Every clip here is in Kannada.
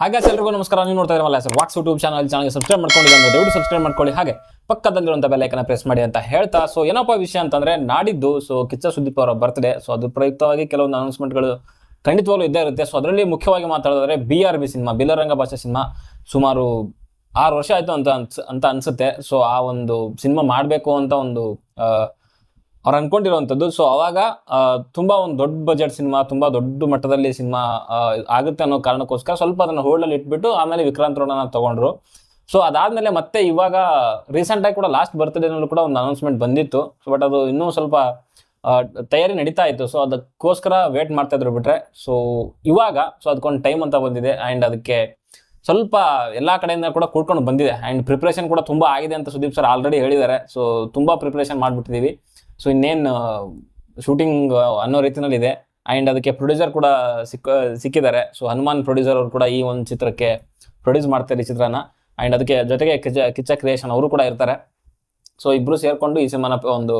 ಹಾಗೆ ಎಲ್ರಿಗೂ ನಮಸ್ಕಾರ. ನೀವು ನೋಡ್ತಾ ಇರಲ್ಲ ಸರ್ ವಾಕ್ಸ್ ಯೂಟ್ಯೂಬ್ ಚಾನಲ್ ಚಾನಲ್ಗೆ ಸಬ್ಸ್ಕ್ರೈಬ್ ಅಂದ್ರೆ ದಯವಿಟ್ಟು ಸಬ್ಸ್ಕ್ರೈಬ್ ಮಾಡ್ಕೊಳ್ಳಿ. ಹಾಗೆ ಪಕ್ಕದಲ್ಲಿರುವಂಥ ಬೆಲ್ಲೈಕನ್ನ ಪ್ರೆಸ್ ಮಾಡಿ ಅಂತ ಹೇಳ್ತಾ. ಸೊ ಏನಪ್ಪ ವಿಷಯ ಅಂತಂದ್ರೆ, ನಾಡಿದ್ದು ಸೊ ಕಿಚ್ಚ ಸುದೀಪ್ ಅವರ ಬರ್ತ್ಡೇ ಸೊ ಅದು ಪ್ರಯುಕ್ತವಾಗಿ ಕೆಲವೊಂದು ಅನೌನ್ಸ್ಮೆಂಟ್ಗಳು ಖಂಡಿತವಾಗ್ಲೂ ಇದ್ದೇ ಇರುತ್ತೆ. ಸೊ ಅದರಲ್ಲಿ ಮುಖ್ಯವಾಗಿ ಮಾತಾಡೋದಾದ್ರೆ B R B cinema Billa Ranga Baashaa cinema ಸುಮಾರು ಆರು ವರ್ಷ ಆಯ್ತು ಅಂತ ಅನ್ಸ್, ಅಂತ ಅನ್ಸುತ್ತೆ. ಸೊ ಆ ಒಂದು ಸಿನಿಮಾ ಮಾಡಬೇಕು ಅಂತ ಒಂದು ಅವ್ರು ಅನ್ಕೊಂಡಿರುವಂಥದ್ದು ಸೊ ಅವಾಗ ತುಂಬ ಒಂದು ದೊಡ್ಡ ಬಜೆಟ್ ಸಿನಿಮಾ ತುಂಬ ದೊಡ್ಡ ಮಟ್ಟದಲ್ಲಿ ಸಿನಿಮಾ ಆಗುತ್ತೆ ಅನ್ನೋ ಕಾರಣಕ್ಕೋಸ್ಕರ ಸ್ವಲ್ಪ ಅದನ್ನು ಹೋಲ್ಡಲ್ಲಿ ಇಟ್ಬಿಟ್ಟು ಆಮೇಲೆ ವಿಕ್ರಾಂತ್ ರೋಣನ ತಗೊಂಡ್ರು. ಸೊ ಅದಾದ್ಮೇಲೆ ಮತ್ತೆ ಇವಾಗ ರೀಸೆಂಟ್ ಆಗಿ ಕೂಡ ಲಾಸ್ಟ್ ಬರ್ತ್ಡೇನಲ್ಲೂ ಕೂಡ ಒಂದು ಅನೌನ್ಸ್ಮೆಂಟ್ ಬಂದಿತ್ತು. ಬಟ್ ಅದು ಇನ್ನೂ ಸ್ವಲ್ಪ ತಯಾರಿ ನಡೀತಾ ಇತ್ತು. ಸೊ ಅದಕ್ಕೋಸ್ಕರ ವೇಟ್ ಮಾಡ್ತಾ ಇದ್ರು ಬಿಟ್ರೆ. ಸೊ ಇವಾಗ ಸೊ ಅದಕ್ಕೊಂದು ಟೈಮ್ ಅಂತ ಬಂದಿದೆ. ಆ್ಯಂಡ್ ಅದಕ್ಕೆ ಸ್ವಲ್ಪ ಎಲ್ಲ ಕಡೆಯಿಂದ ಕೂಡ ಕೂಡ್ಕೊಂಡು ಬಂದಿದೆ. ಆ್ಯಂಡ್ ಪ್ರಿಪ್ರೇಷನ್ ಕೂಡ ತುಂಬ ಆಗಿದೆ ಅಂತ ಸುದೀಪ್ ಸರ್ ಆಲ್ರೆಡಿ ಹೇಳಿದ್ದಾರೆ. ಸೊ ತುಂಬ ಪ್ರಿಪ್ರೇಷನ್ ಮಾಡಿಬಿಟ್ಟಿದ್ದೀವಿ ಸೊ ಇನ್ನೇನು ಶೂಟಿಂಗ್ ಅನ್ನೋ ರೀತಿನಲ್ಲಿ ಇದೆ ಆ್ಯಂಡ್ ಅದಕ್ಕೆ ಪ್ರೊಡ್ಯೂಸರ್ ಕೂಡ ಸಿಕ್ಕ, ಸಿಕ್ಕಿದ್ದಾರೆ. ಸೊ ಹನುಮಾನ್ ಪ್ರೊಡ್ಯೂಸರ್ ಅವರು ಕೂಡ ಈ ಒಂದು ಚಿತ್ರಕ್ಕೆ ಪ್ರೊಡ್ಯೂಸ್ ಮಾಡ್ತಾರೆ ಈ ಚಿತ್ರನ ಆ್ಯಂಡ್ ಅದಕ್ಕೆ ಜೊತೆಗೆ ಕಿಚ, ಕಿಚ್ಚ ಕ್ರಿಯೇಷನ್ ಅವರು ಕೂಡ ಇರ್ತಾರೆ. ಸೊ ಇಬ್ಬರು ಸೇರಿಕೊಂಡು ಈ ಸಿನಿಮಾನ ಒಂದು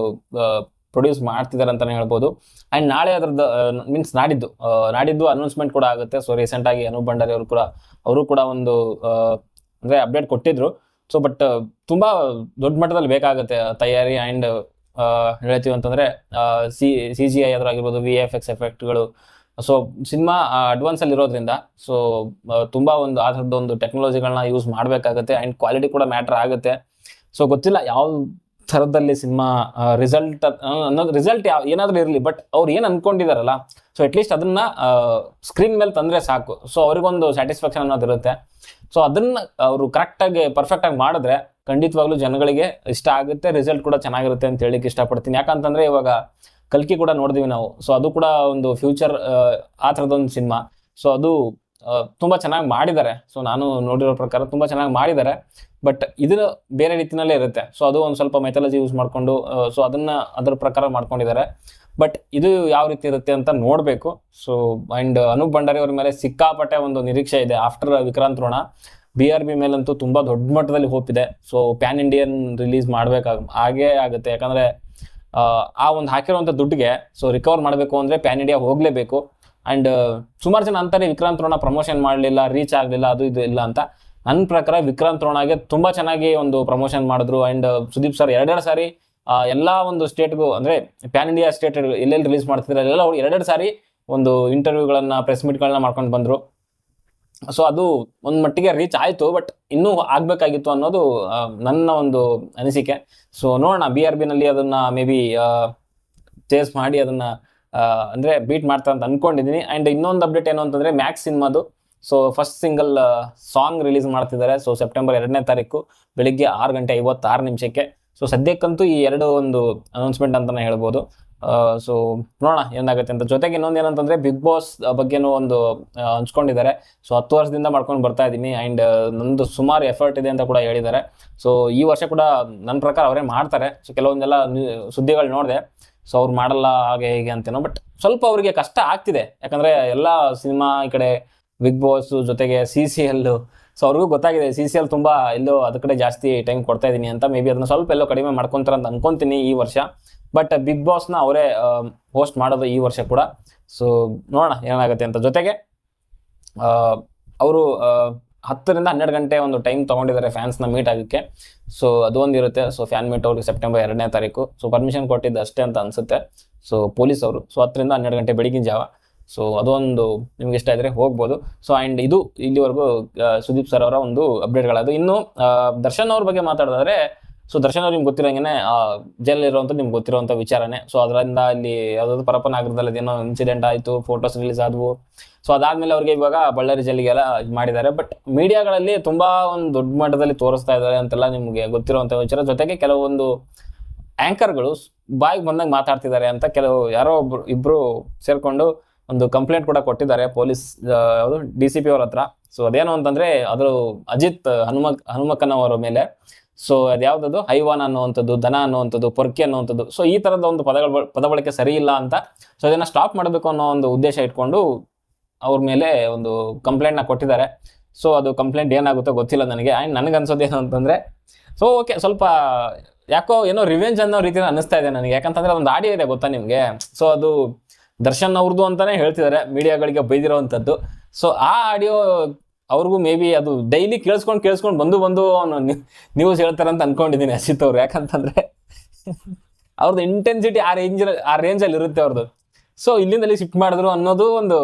ಪ್ರೊಡ್ಯೂಸ್ ಮಾಡ್ತಿದ್ದಾರೆ ಅಂತಲೇ ಹೇಳ್ಬೋದು. ಆ್ಯಂಡ್ ನಾಳೆ ಅದರದ್ದು ಮೀನ್ಸ್ ನಾಡಿದ್ದು ನಾಡಿದ್ದು ಅನೌನ್ಸ್ಮೆಂಟ್ ಕೂಡ ಆಗುತ್ತೆ. ಸೊ ರೀಸೆಂಟಾಗಿ ಅನೂಪ್ ಭಂಡಾರಿ ಅವರು ಕೂಡ ಅವರು ಕೂಡ ಒಂದು ಅಂದರೆ ಅಪ್ಡೇಟ್ ಕೊಟ್ಟಿದ್ರು. ಸೊ ಬಟ್ ತುಂಬ ದೊಡ್ಡ ಮಟ್ಟದಲ್ಲಿ ಬೇಕಾಗುತ್ತೆ ತಯಾರಿ. ಆ್ಯಂಡ್ ಹೇಳ್ತೀವಿ ಅಂತಂದ್ರೆ ಸಿ ಸಿ ಜಿ ಐ ಅದರಾಗಿರ್ಬೋದು ವಿ ಎಫ್ ಎಕ್ಸ್ ಎಫೆಕ್ಟ್ಗಳು ಸೊ ಸಿನಿಮಾ ಅಡ್ವಾನ್ಸ್ ಅಲ್ಲಿ ಇರೋದ್ರಿಂದ ಸೊ ತುಂಬಾ ಒಂದು, ಆ ಒಂದು ಟೆಕ್ನಾಲಜಿಗಳನ್ನ ಯೂಸ್ ಮಾಡಬೇಕಾಗುತ್ತೆ ಆ್ಯಂಡ್ ಕ್ವಾಲಿಟಿ ಕೂಡ ಮ್ಯಾಟ್ರ್ ಆಗುತ್ತೆ. ಸೊ ಗೊತ್ತಿಲ್ಲ ಯಾವ ಥರದಲ್ಲಿ ಸಿನಿಮಾ ರಿಸಲ್ಟ್ ಅನ್ನೋದು ರಿಸಲ್ಟ್ ಯಾವ, ಏನಾದರೂ ಇರಲಿ ಬಟ್ ಅವ್ರು ಏನು ಅನ್ಕೊಂಡಿದಾರಲ್ಲ ಸೊ ಅಟ್ಲೀಸ್ಟ್ ಅದನ್ನ ಸ್ಕ್ರೀನ್ ಮೇಲೆ ತಂದ್ರೆ ಸಾಕು. ಸೊ ಅವ್ರಿಗೊಂದು ಸ್ಯಾಟಿಸ್ಫ್ಯಾಕ್ಷನ್ ಅನ್ನೋದಿರುತ್ತೆ ಸೊ ಅದನ್ನ ಅವರು ಕರೆಕ್ಟಾಗಿ ಪರ್ಫೆಕ್ಟಾಗಿ ಮಾಡಿದ್ರೆ ಖಂಡಿತವಾಗ್ಲೂ ಜನಗಳಿಗೆ ಇಷ್ಟ ಆಗುತ್ತೆ ರಿಸಲ್ಟ್ ಕೂಡ ಚೆನ್ನಾಗಿರುತ್ತೆ ಅಂತ ಹೇಳಿಕ್ಕೆ ಇಷ್ಟಪಡ್ತೀನಿ. ಯಾಕಂತಂದ್ರೆ ಇವಾಗ ಕಲ್ಕಿ ಕೂಡ ನೋಡಿದ್ವಿ ನಾವು. ಸೊ ಅದು ಕೂಡ ಒಂದು ಫ್ಯೂಚರ್ ಆ ಥರದೊಂದು ಸಿನಿಮಾ. ಸೊ ಅದು ತುಂಬ ಚೆನ್ನಾಗಿ ಮಾಡಿದ್ದಾರೆ. ಸೊ ನಾನು ನೋಡಿರೋ ಪ್ರಕಾರ ತುಂಬಾ ಚೆನ್ನಾಗಿ ಮಾಡಿದ್ದಾರೆ. ಬಟ್ ಇದು ಬೇರೆ ರೀತಿಯಲ್ಲೇ ಇರುತ್ತೆ. ಸೊ ಅದು ಒಂದು ಸ್ವಲ್ಪ ಮೆಥಾಲಜಿ ಯೂಸ್ ಮಾಡಿಕೊಂಡು ಸೊ ಅದನ್ನ ಅದರ ಪ್ರಕಾರ ಮಾಡ್ಕೊಂಡಿದ್ದಾರೆ. ಬಟ್ ಇದು ಯಾವ ರೀತಿ ಇರುತ್ತೆ ಅಂತ ನೋಡಬೇಕು. ಸೊ ಅಂಡ್ ಅನೂಪ್ ಭಂಡಾರಿ ಅವ್ರ ಮೇಲೆ ಸಿಕ್ಕಾಪಟ್ಟೆ ಒಂದು ನಿರೀಕ್ಷೆ ಇದೆ. After Vikrant Rona B R B ಮೇಲಂತೂ ತುಂಬ ದೊಡ್ಡ ಮಟ್ಟದಲ್ಲಿ ಹೋಪ್ ಇದೆ. ಸೊ ಪ್ಯಾನ್ ಇಂಡಿಯನ್ ರಿಲೀಸ್ ಮಾಡಬೇಕಾಗ ಹಾಗೇ ಆಗುತ್ತೆ. ಯಾಕಂದರೆ ಆ, ಒಂದು ಹಾಕಿರುವಂಥ ದುಡ್ಡಿಗೆ ಸೊ ರಿಕವರ್ ಮಾಡಬೇಕು ಅಂದರೆ ಪ್ಯಾನ್ ಇಂಡಿಯಾ ಹೋಗಲೇಬೇಕು. ಆ್ಯಂಡ್ ಸುಮಾರು ಜನ ಅಂತಾರೆ ವಿಕ್ರಾಂತ್ ರೋಣ ಪ್ರಮೋಷನ್ ಮಾಡಲಿಲ್ಲ ರೀಚ್ ಆಗಲಿಲ್ಲ ಅದು ಇದು ಇಲ್ಲ ಅಂತ. ನನ್ನ ಪ್ರಕಾರ ವಿಕ್ರಾಂತ್ ರೋಣಾಗೆ ತುಂಬ ಚೆನ್ನಾಗಿ ಒಂದು ಪ್ರಮೋಷನ್ ಮಾಡಿದ್ರು. ಆ್ಯಂಡ್ ಸುದೀಪ್ ಸರ್ ಎರಡೆರಡು ಸಾರಿ ಎಲ್ಲ ಒಂದು ಸ್ಟೇಟ್ಗೂ ಅಂದರೆ ಪ್ಯಾನ್ ಇಂಡಿಯಾ ಸ್ಟೇಟ್ ಎಲ್ಲೆಲ್ಲಿ ರಿಲೀಸ್ ಮಾಡ್ತಿದ್ರೆ ಎಲ್ಲ ಎರಡೆರಡು ಸಾರಿ ಒಂದು ಇಂಟರ್ವ್ಯೂಗಳನ್ನು ಪ್ರೆಸ್ ಮೀಟ್ಗಳನ್ನ ಮಾಡ್ಕೊಂಡು ಬಂದ್ರು. ಸೊ ಅದು ಒಂದು ಮಟ್ಟಿಗೆ ರೀಚ್ ಆಯಿತು ಬಟ್ ಇನ್ನೂ ಆಗಬೇಕಾಗಿತ್ತು ಅನ್ನೋದು ನನ್ನ ಒಂದು ಅನಿಸಿಕೆ. ಸೊ ನೋಡೋಣ ಬಿ ಆರ್ ಬಿನಲ್ಲಿ ಅದನ್ನು ಮೇ ಬಿ ಚೇಸ್ ಮಾಡಿ ಅದನ್ನು ಅಂದರೆ ಬೀಟ್ ಮಾಡ್ತಾರೆ ಅಂತ ಅನ್ಕೊಂಡಿದ್ದೀನಿ ಆ್ಯಂಡ್ ಇನ್ನೊಂದು ಅಪ್ಡೇಟ್ ಏನು ಅಂತಂದರೆ Max ಸಿನಿಮಾದು. So first single song release ಮಾಡ್ತಿದ್ದಾರೆ. ಸೊ ಸೆಪ್ಟೆಂಬರ್ ಎರಡನೇ ತಾರೀಕು, ಬೆಳಿಗ್ಗೆ ಆರು ಗಂಟೆ ಐವತ್ತಾರು ನಿಮಿಷಕ್ಕೆ. ಸೊ ಸದ್ಯಕ್ಕಂತೂ ಈ ಎರಡು ಒಂದು ಅನೌನ್ಸ್ಮೆಂಟ್ ಅಂತಲೇ ಹೇಳ್ಬೋದು. ಸೊ ನೋಡೋಣ ಏನಾಗುತ್ತೆ ಅಂತ. ಜೊತೆಗೆ ಇನ್ನೊಂದು ಏನಂತಂದ್ರೆ ಬಿಗ್ ಬಾಸ್ ಬಗ್ಗೆನೂ ಒಂದು ಹಂಚ್ಕೊಂಡಿದ್ದಾರೆ. ಸೊ ಹತ್ತು ವರ್ಷದಿಂದ ಮಾಡ್ಕೊಂಡು ಬರ್ತಾ ಇದ್ದೀನಿ ಆ್ಯಂಡ್ ನಂದು ಸುಮಾರು ಎಫರ್ಟ್ ಇದೆ ಅಂತ ಕೂಡ ಹೇಳಿದ್ದಾರೆ. ಸೊ ಈ ವರ್ಷ ಕೂಡ ನನ್ನ ಪ್ರಕಾರ ಅವರೇ ಮಾಡ್ತಾರೆ. ಸೊ ಕೆಲವೊಂದೆಲ್ಲ ಸುದ್ದಿಗಳು ನೋಡಿದೆ. ಸೊ ಅವ್ರು ಮಾಡಲ್ಲ ಹಾಗೆ ಹೀಗೆ ಅಂತೇನೋ ಬಟ್ ಸ್ವಲ್ಪ ಅವರಿಗೆ ಕಷ್ಟ ಆಗ್ತಿದೆ. ಯಾಕಂದ್ರೆ ಎಲ್ಲ ಸಿನಿಮಾ ಈ ಕಡೆ ಬಿಗ್ ಬಾಸ್ ಜೊತೆಗೆ ಸಿ ಸಿ ಎಲ್ಲು ಸೊ ಅವ್ರಿಗೂ ಗೊತ್ತಾಗಿದೆ. ಸಿ ಸಿ ಎಲ್ ತುಂಬಾ ಎಲ್ಲೋ ಅದ ಕಡೆ ಜಾಸ್ತಿ ಟೈಮ್ ಕೊಡ್ತಾ ಇದ್ದೀನಿ ಅಂತ. ಮೇ ಬಿ ಅದನ್ನ ಸ್ವಲ್ಪ ಎಲ್ಲೋ ಕಡಿಮೆ ಮಾಡ್ಕೊತಾರೆ ಅಂತ ಅನ್ಕೊಂತೀನಿ ಈ ವರ್ಷ. ಬಟ್ ಬಿಗ್ ಬಾಸ್ನ ಅವರೇ ಹೋಸ್ಟ್ ಮಾಡೋದು ಈ ವರ್ಷ ಕೂಡ. ಸೊ ನೋಡೋಣ ಏನಾಗುತ್ತೆ ಅಂತ. ಜೊತೆಗೆ ಅವರು ಹತ್ತರಿಂದ ಹನ್ನೆರಡು ಗಂಟೆ ಒಂದು ಟೈಮ್ ತೊಗೊಂಡಿದ್ದಾರೆ ಫ್ಯಾನ್ಸ್ನ ಮೀಟ್ ಆಗೋಕ್ಕೆ. ಸೊ ಅದು ಒಂದು ಇರುತ್ತೆ. ಸೊ ಫ್ಯಾನ್ ಮೀಟ್ ಅವ್ರಿಗೆ ಸೆಪ್ಟೆಂಬರ್ ಎರಡನೇ ತಾರೀಕು. ಸೊ ಪರ್ಮಿಷನ್ ಕೊಟ್ಟಿದ್ದು ಅಷ್ಟೇ ಅಂತ ಅನ್ಸುತ್ತೆ. ಸೊ ಪೊಲೀಸ್ ಅವರು. ಸೊ ಹತ್ತರಿಂದ ಹನ್ನೆರಡು ಗಂಟೆ ಬೆಳಗಿನ ಜಾವ. ಸೊ ಅದೊಂದು ನಿಮ್ಗೆ ಇಷ್ಟ ಇದ್ರೆ ಹೋಗ್ಬೋದು. ಸೊ ಆ್ಯಂಡ್ ಇದು ಇಲ್ಲಿವರೆಗೂ ಸುದೀಪ್ ಸರ್ ಅವರ ಒಂದು ಅಪ್ಡೇಟ್ಗಳದು ಇನ್ನು ದರ್ಶನ್ ಅವ್ರ ಬಗ್ಗೆ ಮಾತಾಡಿದ್ರೆ ಸೊ ದರ್ಶನ್ ಅವ್ರು ನಿಮ್ಗೆ ಗೊತ್ತಿರೋಂಗೆ ಜೈಲ್ ಇರುವಂತ ನಿಮ್ಗೆ ಗೊತ್ತಿರುವಂತ ವಿಚಾರನೆ. ಸೊ ಅದರಿಂದ ಇಲ್ಲಿ ಯಾವುದಾದ್ರು ಪರಪನಾಗರದಲ್ಲಿ ಅದೇನೋ ಇನ್ಸಿಡೆಂಟ್ ಆಯಿತು ಫೋಟೋಸ್ ರಿಲೀಸ್ ಆದವು. ಸೊ ಅದಾದ್ಮೇಲೆ ಅವ್ರಿಗೆ ಇವಾಗ ಬಳ್ಳಾರಿ ಜೈಲಿಗೆಲ್ಲ ಇದು ಮಾಡಿದ್ದಾರೆ. ಬಟ್ ಮೀಡಿಯಾಗಳಲ್ಲಿ ತುಂಬಾ ಒಂದು ದೊಡ್ಡ ಮಟ್ಟದಲ್ಲಿ ತೋರಿಸ್ತಾ ಇದ್ದಾರೆ ಅಂತೆಲ್ಲ ನಿಮಗೆ ಗೊತ್ತಿರುವಂಥ ವಿಚಾರ. ಜೊತೆಗೆ ಕೆಲವೊಂದು ಆಂಕರ್ಗಳು ಬಾಯಿಗೆ ಬಂದಂಗೆ ಮಾತಾಡ್ತಿದ್ದಾರೆ ಅಂತ ಕೆಲವು ಯಾರೋ ಒಬ್ರು, ಇಬ್ರು ಸೇರ್ಕೊಂಡು ಒಂದು ಕಂಪ್ಲೇಂಟ್ ಕೂಡ ಕೊಟ್ಟಿದ್ದಾರೆ ಪೊಲೀಸ್ ಯಾವುದು ಡಿ ಸಿ ಪಿ ಅವ್ರ ಹತ್ರ. ಸೊ ಅದೇನು ಅಂತಂದ್ರೆ ಅದು ಅಜಿತ್ ಹನುಮ, ಹನುಮಕ್ಕನವರ ಮೇಲೆ ಸೊ ಅದ್ಯಾವುದದು? ಹೈವಾನ್ ಅನ್ನುವಂಥದ್ದು, ದನ ಅನ್ನುವಂಥದ್ದು, ಪೊರ್ಕಿ ಅನ್ನುವಂಥದ್ದು. ಸೊ ಈ ತರದ ಒಂದು ಪದಗಳ ಪದಬಳಕೆ ಪದ ಬಳಕೆ ಸರಿ ಇಲ್ಲ ಅಂತ. ಸೊ ಅದನ್ನ ಸ್ಟಾಪ್ ಮಾಡಬೇಕು ಅನ್ನೋ ಒಂದು ಉದ್ದೇಶ ಇಟ್ಕೊಂಡು ಅವ್ರ ಮೇಲೆ ಒಂದು ಕಂಪ್ಲೇಂಟ್ನ ಕೊಟ್ಟಿದ್ದಾರೆ. ಸೊ ಅದು ಕಂಪ್ಲೇಂಟ್ ಏನಾಗುತ್ತೋ ಗೊತ್ತಿಲ್ಲ ನನಗೆ. ಆ್ಯಂಡ್ ನನಗೆ ಅನ್ಸೋದೇನು ಅಂತಂದ್ರೆ ಸೊ ಓಕೆ ಸ್ವಲ್ಪ ಯಾಕೋ ಏನೋ ರಿವೆಂಜ್ ಅನ್ನೋ ರೀತಿ ಅನಿಸ್ತಾ ಇದೆ ನನಗೆ. ಯಾಕಂತಂದ್ರೆ ಅದೊಂದು ಆಡಿಯೋ ಇದೆ ಗೊತ್ತಾ ನಿಮಗೆ? ಸೊ ಅದು ದರ್ಶನ್ ಅವ್ರದ್ದು ಅಂತಾನೆ ಹೇಳ್ತಿದ್ದಾರೆ. ಮೀಡಿಯಾಗಳಿಗೆ ಬೈದಿರೋವಂಥದ್ದು. ಸೊ ಆ ಆಡಿಯೋ ಅವ್ರಿಗೂ ಮೇ ಬಿ ಅದು ಡೈಲಿ ಕೇಳಿಸ್ಕೊಂಡು ಕೇಳಿಸ್ಕೊಂಡು ಬಂದು ಬಂದು ಅವನು ನ್ಯೂಸ್ ಹೇಳ್ತಾರೆ ಅಂತ ಅನ್ಕೊಂಡಿದ್ದೀನಿ ಅಶಿತ್ ಅವ್ರು. ಯಾಕಂತಂದ್ರೆ ಅವ್ರದ್ದು ಇಂಟೆನ್ಸಿಟಿ ಆ ರೇಂಜ್ ಆ ರೇಂಜಲ್ಲಿ ಇರುತ್ತೆ ಅವ್ರದ್ದು ಸೊ ಇಲ್ಲಿಂದ ಶಿಫ್ಟ್ ಮಾಡಿದ್ರು ಅನ್ನೋದು ಒಂದು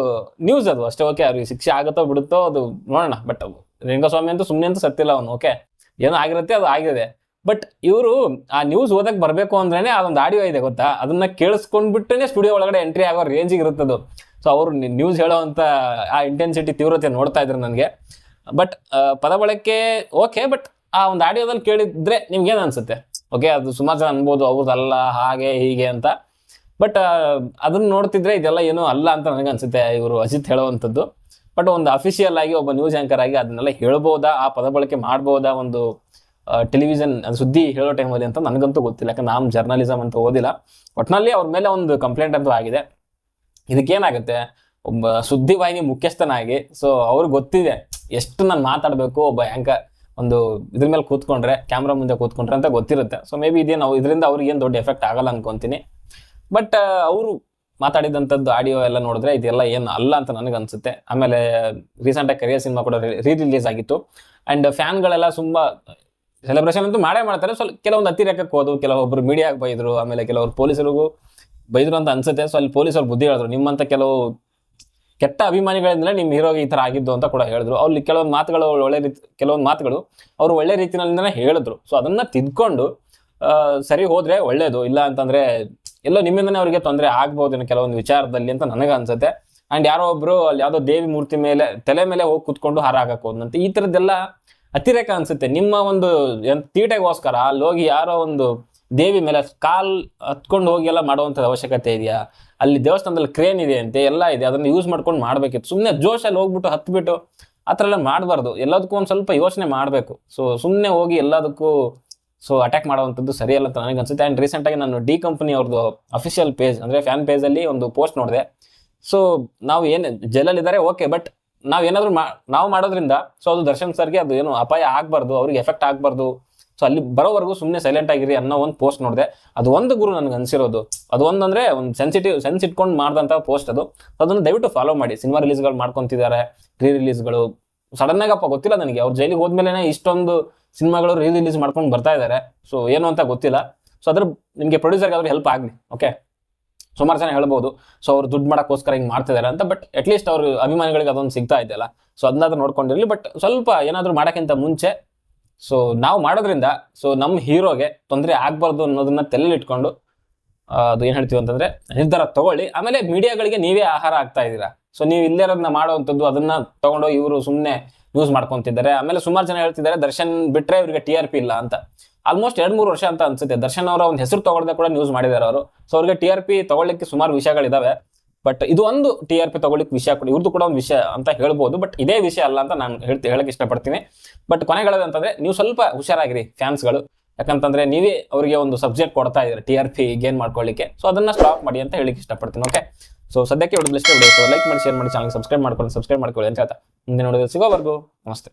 ನ್ಯೂಸ್ ಅದು. ಅಷ್ಟೇ ಓಕೆ ಅವ್ರಿಗೆ ಶಿಕ್ಷೆ ಆಗುತ್ತೋ ಬಿಡುತ್ತೋ ಅದು ನೋಡೋಣ. ಬಟ್ ರೇಣುಕಾಸ್ವಾಮಿ ಅಂತೂ ಸುಮ್ಮನೆ ಅಂತೂ ಸತ್ತಿಲ್ಲ ಅವನು ಓಕೆ ಏನೋ ಆಗಿರುತ್ತೆ, ಅದು ಆಗಿದೆ. ಬಟ್ ಇವರು ಆ ನ್ಯೂಸ್ ಓದಕ್ಕೆ ಬರಬೇಕು ಅಂದ್ರೇನೆ ಅದೊಂದು ಆಡಿಯೋ ಇದೆ, ಗೊತ್ತಾ? ಅದನ್ನ ಕೇಳಿಸ್ಕೊಂಡ್ಬಿಟ್ಟೇ ಸ್ಟುಡಿಯೋ ಒಳಗಡೆ ಎಂಟ್ರಿ ಆಗೋ ರೇಂಜಿಗೆ ಇರುತ್ತದು. ಸೊ ಅವರು ನ್ಯೂಸ್ ಹೇಳೋವಂಥ ಆ ಇಂಟೆನ್ಸಿಟಿ ತೀವ್ರತೆ ನೋಡ್ತಾ ಇದ್ರು ನನಗೆ. ಬಟ್ ಪದ ಬಳಕೆ ಓಕೆ ಬಟ್ ಆ ಒಂದು ಆಡಿಯೋದಲ್ಲಿ ಕೇಳಿದ್ರೆ ನಿಮ್ಗೇನು ಅನ್ಸುತ್ತೆ? ಓಕೆ ಅದು ಸುಮಾರು ಜನ ಅನ್ಬೋದು ಅವ್ರದ್ದಲ್ಲ ಹಾಗೆ, ಹೀಗೆ ಅಂತ. ಬಟ್ ಅದನ್ನ ನೋಡ್ತಿದ್ರೆ ಇದೆಲ್ಲ ಏನೂ ಅಲ್ಲ ಅಂತ ನನಗೆ ಅನ್ಸುತ್ತೆ, ಇವರು ಅಜಿತ್ ಹೇಳುವಂಥದ್ದು. ಬಟ್ ಒಂದು ಅಫಿಷಿಯಲ್ ಆಗಿ ಒಬ್ಬ ನ್ಯೂಸ್ ಆ್ಯಂಕರ್ ಆಗಿ ಅದನ್ನೆಲ್ಲ ಹೇಳ್ಬೋದಾ? ಆ ಪದ ಬಳಕೆ ಮಾಡ್ಬೋದಾ? ಒಂದು ಟೆಲಿವಿಷನ್ ಸುದ್ದಿ ಹೇಳೋ ಟೈಮಲ್ಲಿ ಅಂತ ನನಗಂತೂ ಗೊತ್ತಿಲ್ಲ. ಯಾಕಂದ್ರೆ ನಾನು ಜರ್ನಲಿಸಮ್ ಅಂತ ಓದಿಲ್ಲ. ಒಟ್ಟಿನಲ್ಲಿ ಅವ್ರ ಮೇಲೆ ಒಂದು ಕಂಪ್ಲೇಂಟ್ ಅಂತೂ ಆಗಿದೆ. ಇದಕ್ಕೇನಾಗುತ್ತೆ? ಒಬ್ಬ ಸುದ್ದಿವಾಹಿನಿ ಮುಖ್ಯಸ್ಥನಾಗಿ ಸೊ ಅವ್ರಿಗೆ ಗೊತ್ತಿದೆ ಎಷ್ಟು ನಾನು ಮಾತಾಡಬೇಕು, ಒಬ್ಬ ಆ್ಯಂಕರ್ ಒಂದು ಇದ್ರ ಮೇಲೆ ಕೂತ್ಕೊಂಡ್ರೆ, ಕ್ಯಾಮ್ರಾ ಮುಂದೆ ಕೂತ್ಕೊಂಡ್ರೆ ಅಂತ ಗೊತ್ತಿರುತ್ತೆ. ಸೊ ಮೇ ಬಿ ಇದೇನು ಇದರಿಂದ ಅವ್ರಿಗೆ ಏನು ದೊಡ್ಡ ಎಫೆಕ್ಟ್ ಆಗಲ್ಲ ಅನ್ಕೊಂತೀನಿ. ಬಟ್ ಅವರು ಮಾತಾಡಿದಂಥದ್ದು ಆಡಿಯೋ ಎಲ್ಲ ನೋಡಿದ್ರೆ ಇದೆಲ್ಲ ಏನು ಅಲ್ಲ ಅಂತ ನನಗೆ ಅನ್ಸುತ್ತೆ. ಆಮೇಲೆ ರೀಸೆಂಟಾಗಿ ಕರಿಯರ್ ಸಿನಿಮಾ ಕೂಡ ರೀ ರಿಲೀಸ್ ಆಗಿತ್ತು. ಆ್ಯಂಡ್ ಫ್ಯಾನ್ಗಳೆಲ್ಲ ತುಂಬ ಸೆಲೆಬ್ರೇಷನ್ ಅಂತೂ ಮಾಡೇ ಮಾಡ್ತಾರೆ. ಸ್ವಲ್ಪ ಕೆಲವೊಂದು ಅತಿರೇಕಕ್ಕೆ ಹೋದವು ಕೆಲವೊಬ್ಬರು ಮೀಡಿಯಾಗೆ ಬೈದರು, ಆಮೇಲೆ ಕೆಲವರು ಪೊಲೀಸರಿಗೂ ಬೈದರು ಅಂತ ಅನ್ಸುತ್ತೆ. ಸೊ ಅಲ್ಲಿ ಪೊಲೀಸರು ಬುದ್ಧಿ ಹೇಳಿದ್ರು, ನಿಮ್ಮಂತ ಕೆಲವು ಕೆಟ್ಟ ಅಭಿಮಾನಿಗಳಿಂದಲೇ ನಿಮ್ಮ ಹೀರೋಗೆ ಈ ಥರ ಆಗಿದ್ದು ಅಂತ ಕೂಡ ಹೇಳಿದ್ರು. ಅಲ್ಲಿ ಕೆಲವೊಂದು ಮಾತುಗಳು, ಒಳ್ಳೆ ರೀತಿ, ಕೆಲವೊಂದು ಮಾತುಗಳು ಅವರು ಒಳ್ಳೆ ರೀತಿಯಲ್ಲಿಂದಲೇ ಹೇಳಿದ್ರು. ಸೊ ಅದನ್ನ ತಿದ್ಕೊಂಡು ಸರಿ ಹೋದರೆ ಒಳ್ಳೇದು. ಇಲ್ಲ ಅಂತಂದರೆ ಎಲ್ಲೋ ನಿಮ್ಮಿಂದನೇ ಅವರಿಗೆ ತೊಂದರೆ ಆಗ್ಬೋದೇನೋ ಕೆಲವೊಂದು ವಿಚಾರದಲ್ಲಿ ಅಂತ ನನಗೆ ಅನ್ಸುತ್ತೆ. ಆ್ಯಂಡ್ ಯಾರೋ ಒಬ್ಬರು ಅಲ್ಲಿ ಯಾವುದೋ ದೇವಿ ಮೂರ್ತಿ ಮೇಲೆ, ತಲೆ ಮೇಲೆ ಹೋಗಿ ಕೂತ್ಕೊಂಡು ಹಾರ ಹಾಕಕ್ ಹೋದಂತೆ ಈ ಥರದ್ದೆಲ್ಲ ಅತಿರೇಕ ಅನಿಸುತ್ತೆ. ನಿಮ್ಮ ಒಂದು ತೀಟೆಗೋಸ್ಕರ ಅಲ್ಲಿ ಹೋಗಿ ಯಾರೋ ಒಂದು ದೇವಿ ಮೇಲೆ ಕಾಲ್ ಹತ್ಕೊಂಡು ಹೋಗಿ ಎಲ್ಲ ಮಾಡುವಂಥದ್ದು ಅವಶ್ಯಕತೆ ಇದೆಯಾ? ಅಲ್ಲಿ ದೇವಸ್ಥಾನದಲ್ಲಿ ಕ್ರೇನ್ ಇದೆ ಅಂತೆ, ಎಲ್ಲ ಇದೆ, ಅದನ್ನ ಯೂಸ್ ಮಾಡ್ಕೊಂಡು ಮಾಡಬೇಕಿತ್ತು. ಸುಮ್ಮನೆ ಜೋಶಲ್ಲಿ ಹೋಗ್ಬಿಟ್ಟು ಹತ್ಬಿಟ್ಟು ಆ ಥರ ಎಲ್ಲ ಮಾಡಬಾರ್ದು. ಎಲ್ಲದಕ್ಕೂ ಒಂದು ಸ್ವಲ್ಪ ಯೋಚನೆ ಮಾಡಬೇಕು. ಸೊ ಸುಮ್ಮನೆ ಹೋಗಿ ಎಲ್ಲದಕ್ಕೂ ಸೊ ಅಟ್ಯಾಕ್ ಮಾಡುವಂಥದ್ದು ಸರಿಯಲ್ಲ ಅಂತ ನನಗೆ ಅನ್ಸುತ್ತೆ ಆ್ಯಂಡ್ ರೀಸೆಂಟಾಗಿ ನಾನು ಡಿ ಕಂಪನಿ ಅವ್ರದ್ದು ಅಫಿಷಿಯಲ್ ಪೇಜ್ ಅಂದರೆ ಫ್ಯಾನ್ ಪೇಜಲ್ಲಿ ಒಂದು ಪೋಸ್ಟ್ ನೋಡಿದೆ. ಸೊ ನಾವು ಏನು ಜೈಲಲ್ಲಿದ್ದಾರೆ ಓಕೆ ಬಟ್ ನಾವು ಏನಾದರೂ ಮಾ, ನಾವು ಮಾಡೋದ್ರಿಂದ ಸೊ ಅದು ದರ್ಶನ್ ಸರ್ಗೆ ಅದು ಏನು ಅಪಾಯ ಆಗಬಾರ್ದು, ಅವ್ರಿಗೆ ಎಫೆಕ್ಟ್ ಆಗಬಾರ್ದು. ಸೊ ಅಲ್ಲಿ ಬರೋವರೆಗೂ ಸುಮ್ಮನೆ ಸೈಲೆಂಟ್ ಆಗಿರಿ ಅನ್ನೋ ಒಂದು ಪೋಸ್ಟ್ ನೋಡಿದೆ. ಅದು ಒಂದು ಗುರು ನನಗೆ ಅನಿಸಿರೋದು. ಅದು ಒಂದಂದ್ರೆ ಒಂದು ಸೆನ್ಸಿಟಿವ್ ಸೆನ್ಸ್ ಇಟ್ಕೊಂಡು ಮಾಡಿದಂಥ ಪೋಸ್ಟ್ ಅದು. ಅದನ್ನು ದಯವಿಟ್ಟು ಫಾಲೋ ಮಾಡಿ. ಸಿನಿಮಾ ರಿಲೀಸ್ಗಳು ಮಾಡ್ಕೊತಿದ್ದಾರೆ ರೀ ರಿಲೀಸ್ಗಳು ಸಡನ್ ಆಗಪ್ಪ ಗೊತ್ತಿಲ್ಲ ನನಗೆ. ಅವ್ರು ಜೈಲಿಗೆ ಹೋದ್ಮೇಲೆ ಇಷ್ಟೊಂದು ಸಿನಿಮಾಗಳು ರೀ ರಿಲೀಸ್ ಮಾಡ್ಕೊಂಡು ಬರ್ತಾ ಇದ್ದಾರೆ ಸೊ ಏನು ಅಂತ ಗೊತ್ತಿಲ್ಲ. ಸೊ ಅದ್ರ ನಿಮಗೆ ಪ್ರೊಡ್ಯೂಸರ್ಗೆ ಆದ್ರೂ ಹೆಲ್ಪ್ ಆಗಲಿ. ಓಕೆ ಸುಮಾರು ಜನ ಹೇಳ್ಬೋದು. ಸೊ ಅವ್ರು ದುಡ್ಡು ಮಾಡೋಕ್ಕೋಸ್ಕರ ಹಿಂಗೆ ಮಾಡ್ತಿದ್ದಾರೆ ಅಂತ. ಬಟ್ ಅಟ್ಲೀಸ್ಟ್ ಅವ್ರ ಅಭಿಮಾನಿಗಳಿಗೆ ಅದೊಂದು ಸಿಗ್ತಾ ಇದೆಯಲ್ಲ. ಸೊ ಅದನ್ನಾದ್ರೂ ನೋಡ್ಕೊಂಡಿರಲಿ. ಬಟ್ ಸ್ವಲ್ಪ ಏನಾದರೂ ಮಾಡೋಕ್ಕಿಂತ ಮುಂಚೆ ಸೊ ನಾವು ಮಾಡೋದ್ರಿಂದ ಸೊ ನಮ್ಮ ಹೀರೋಗೆ ತೊಂದರೆ ಆಗಬಾರ್ದು ಅನ್ನೋದನ್ನ ತಲೆಲಿಟ್ಕೊಂಡು ಆ, ಅದು ಏನು ಹೇಳ್ತೀವಿ ಅಂತಂದ್ರೆ ನಿರ್ಧಾರ ತಗೊಳ್ಳಿ. ಆಮೇಲೆ ಮೀಡಿಯಾಗಳಿಗೆ ನೀವೇ ಆಹಾರ ಆಗ್ತಾ ಇದ್ದೀರಾ. ಸೊ ನೀವು ಇಲ್ಲೇ ಇರೋದನ್ನ ಮಾಡುವಂಥದ್ದು ಅದನ್ನ ತಗೊಂಡು ಇವರು ಸುಮ್ಮನೆ ಯೂಸ್ ಮಾಡ್ಕೊತಿದ್ದಾರೆ. ಆಮೇಲೆ ಸುಮಾರು ಜನ ಹೇಳ್ತಿದ್ದಾರೆ ದರ್ಶನ್ ಬಿಟ್ರೆ ಇವರಿಗೆ ಟಿ ಆರ್ ಪಿ ಇಲ್ಲ ಅಂತ. ಆಲ್ಮೋಸ್ಟ್ ಎರಡು ಮೂರು ವರ್ಷ ಅಂತ ಅನ್ಸುತ್ತೆ. ದರ್ಶನ್ ಅವರ ಒಂದು ಹೆಸರು ತಗೊಳ್ದೆ ಕೂಡ ನ್ಯೂಸ್ ಮಾಡಿದ್ದಾರೆ ಅವರು. ಸೊ ಅವ್ರಿಗೆ ಟಿ ಆರ್ ಪಿ ತಗೊಳ್ಳಿಕ್ಕೆ ಸುಮಾರು ವಿಷಯಗಳಿದಾವೆ. ಬಟ್ ಇದು ಒಂದು ಟಿ ಆರ್ ಪಿ ತಗೊಳ್ಳಿಕ್ಕೆ ವಿಷಯ ಕೂಡ. ಇವ್ರದ್ದು ಕೂಡ ಒಂದು ವಿಷಯ ಅಂತ ಹೇಳ್ಬೋದು. ಬಟ್ ಇದೇ ವಿಷಯ ಅಲ್ಲ ಅಂತ ನಾನು ಹೇಳ್ತಿ, ಹೇಳಕ್ಕೆ ಇಷ್ಟಪಡ್ತೀನಿ. ಬಟ್ ಕೊನೆಗಳದು ಅಂತಂದ್ರೆ ನೀವು ಸ್ವಲ್ಪ ಹುಷಾರಾಗಿರಿ ಫ್ಯಾನ್ಸ್ಗಳು. ಯಾಕಂತಂದ್ರೆ ನೀವೇ ಅವರಿಗೆ ಒಂದು ಸಬ್ಜೆಕ್ಟ್ ಕೊಡ್ತಾ ಇದ್ದಾರೆ ಟಿ ಆರ್ ಪಿ ಗೇನ್ ಮಾಡ್ಕೊಳ್ಳಿಕ್ಕೆ. ಸೊ ಅದನ್ನ ಸ್ಟಾಪ್ ಮಾಡಿ ಅಂತ ಹೇಳಿಕ್ಕೆ ಇಷ್ಟಪಡ್ತೀನಿ ಓಕೆ ಸೊ ಸದ್ಯಕ್ಕೆ ಹೊಡೆದಷ್ಟು ಲೈಕ್ ಮಾಡಿ ಶೇರ್ ಮಾಡಿ ಚಾನಲ್ ಸಬ್ಸ್ಕ್ರೈಬ್ ಮಾಡ್ಕೊಳ್ಳಿ ಸಬ್ಸ್ಕ್ರೈಬ್ ಮಾಡ್ಕೊಳ್ಳಿ ಅಂತ ಹೇಳ್ತಾ. ಮುಂದೆ ನೋಡಿದ್ರೆ ಸಿಗೋವರೆಗೂ, ನಮಸ್ತೆ.